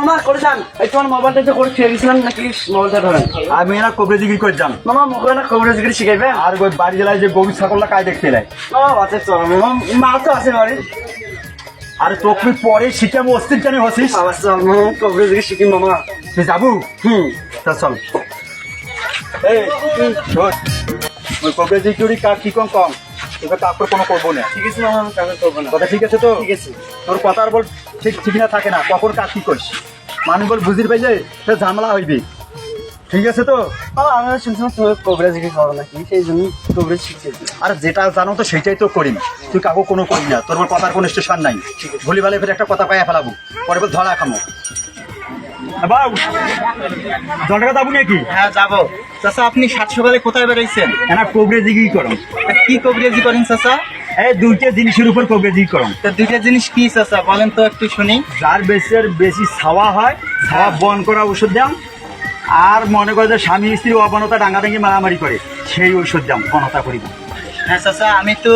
মামা করে যান। এই তোমার মোবাইলটা যে করে খেয়ে গেছিলাম নাকি? মোবাইলটা ধরেন। আমি কবরেজি মামা মুখে না আর ওই বাড়ি জেলায় যে গরু ছাগলটা কাজ দেখতে নাই মামা বাচ্চা চল মামা মা তো আছে বাড়ি। আর তোকে পরে শিখে অস্থির কেন হসিস বাবা চল মামা খবরের জিগিরি শিখি মামা। তুই যাব? হুম। তা চল। এই শোন, ওই কবরেজি চুরি কার কি কম কম? তোকে তারপর কোনো করব না। ঠিক আছে মামা আমি কামে করব না। কথা ঠিক আছে তো? ঠিক আছে। তোর কথার বল ঠিক ঠিক না থাকে না। কখন কাজ কি করিস? মানুষ বল বুঝির পাই যে সে ঝামেলা হইবি। ঠিক আছে তো? আমি শুনছিলাম তুমি কবরেজ করো নাকি? সেই জন্য কবরেজ আর যেটা জানো তো সেটাই তো করিম। তুই কাকু কোনো করি না। তোর কথার কোনো স্টেশন নাই। ভুলি ভালে ফের একটা কথা পাইয়া ফেলাবো। পরে বল ধরা খামো। বাবু টাকা যাব নাকি? হ্যাঁ যাব। চাচা আপনি সাত সকালে কোথায় বেরোইছেন এনা কবরেজি কি করম তা কি কবিরাজি করেন চাচা? এই দুইটা জিনিসের উপর কবরেজি করম তা দুইটা জিনিস কি চাচা বলেন তো একটু শুনি। যার বেশি বেশি ছাওয়া হয় ছাওয়া বন করা ওষুধ দাম আর মনে করে যে স্বামী স্ত্রী অবনতা ডাঙ্গাডাঙ্গি মারামারি করে সেই ওষুধ দাম অনতা করিব হ্যাঁ চাচা আমি তো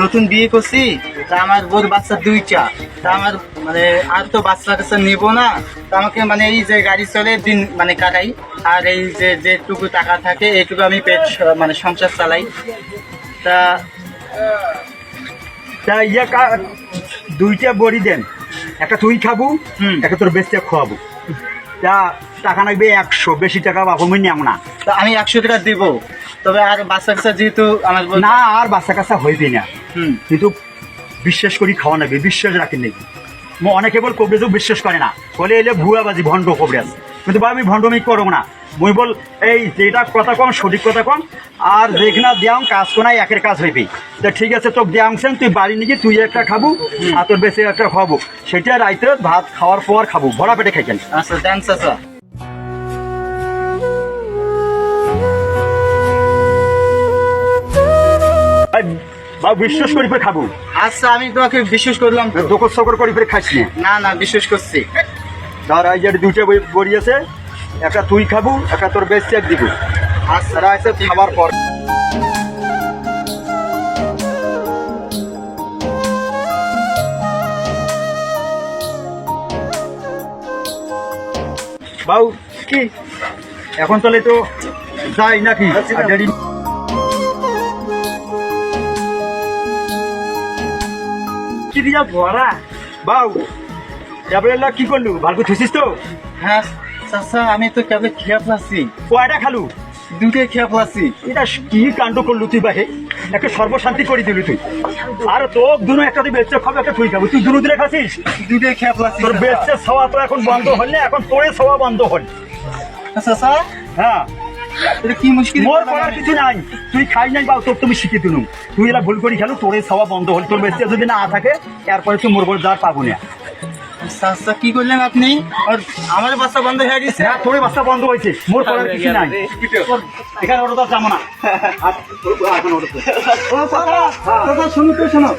নতুন বিয়ে করছি তা আমার বোর বাচ্চা দুইটা। তা আমার মানে আর তো বাচ্চা কাচ্চা নিবো না। তা আমাকে মানে এই যে গাড়ি চলে দিন মানে কাটাই। আর এই যে যেটুকু টাকা থাকে এইটুকু আমি পেট মানে সংসার চালাই। তা তা ইয়া কা- দুইটা বড়ি দেন। একটা তুই খাব। একটা তোর বেশটা খাওয়াবো তা টাকা লাগবে একশো বেশি টাকা বাবু মই নেব না। তা আমি একশো টাকা দিব। তবে আর বাচ্চা কাচ্চা যেহেতু আমার না আর বাচ্চা কাচ্চা হইবে না। কিন্তু বিশ্বাস করি খাওয়া নেবে বিশ্বাস রাখেন নাকি মো অনেকে বল কবরেজও বিশ্বাস করে না। বলে এলে ভুয়াবাজি ভণ্ড কবরেজ কিন্তু বা আমি ভণ্ডমি করব না। মুই বল এই যেটা কথা কম সঠিক কথা কম আর দেখ না দিয়াম কাজ কোনায় একের কাজ হইবি তা ঠিক আছে তোকে দিয়ামছেন তুই বাড়ি নিয়ে তুই একটা খাব আর তোর বেশি একটা খাব সেটা রাইতে ভাত খাওয়ার পর খাব ভরা পেটে খাইছেন। আচ্ছা চাচা বা বিশ্বাস করি ফের খাব। আচ্ছা আমি তোমাকে বিশ্বাস করলাম। দোকর সকর করি ফের খাইছি না। না বিশ্বাস করছি। ধর এই যে দুইটা বড়ি আছে একটা তুই খাব একটা তোর বেশ চেক দিব। আচ্ছা। তারা খাবার পর বাউ কি? এখন তাহলে তো যাই নাকি? দেরি কি দিয়া ভরা? বাউ এবারে কি করলু? ভালো থুসিস তো? হ্যাঁ চাচা আমি তো কেবল খেয়ে ফেলাচ্ছি কয়টা খালু? দুটোই খেয়ে ফেলাছি এটা কি কাণ্ড করলু তুই বাহে? একটা সর্বশান্তি করে দিলি তুই। আর তোর দুনো একটা তুই বেচতে খাব একটা তুই খাব। তুই দুনো দিলে খাসিস দুটোই খেয়ে ফেলাছি তোর বেচতে খাওয়া তো এখন বন্ধ হল না এখন তোরে খাওয়া বন্ধ হল চাচা হ্যাঁ। এটা কি মুশকিল? মোর করার কিছু নাই। তুই খাই নাই বা তোর তুমি শিখে দিলুম। তুই এলা ভুল করি খেলো তোরে খাওয়া বন্ধ হল তোর বেচতে যদি না থাকে এরপরে তুই মোর বল যার পাবো না। চাচা কি করলেন আপনি আর আমার বাচ্চা বন্ধ হয়ে গেছে হ্যাঁ তোর বাচ্চা বন্ধ হয়েছে মোর করার কিছু নাই এখানে ওটা যাব না আর এখন ওটা চাচা তো শোনো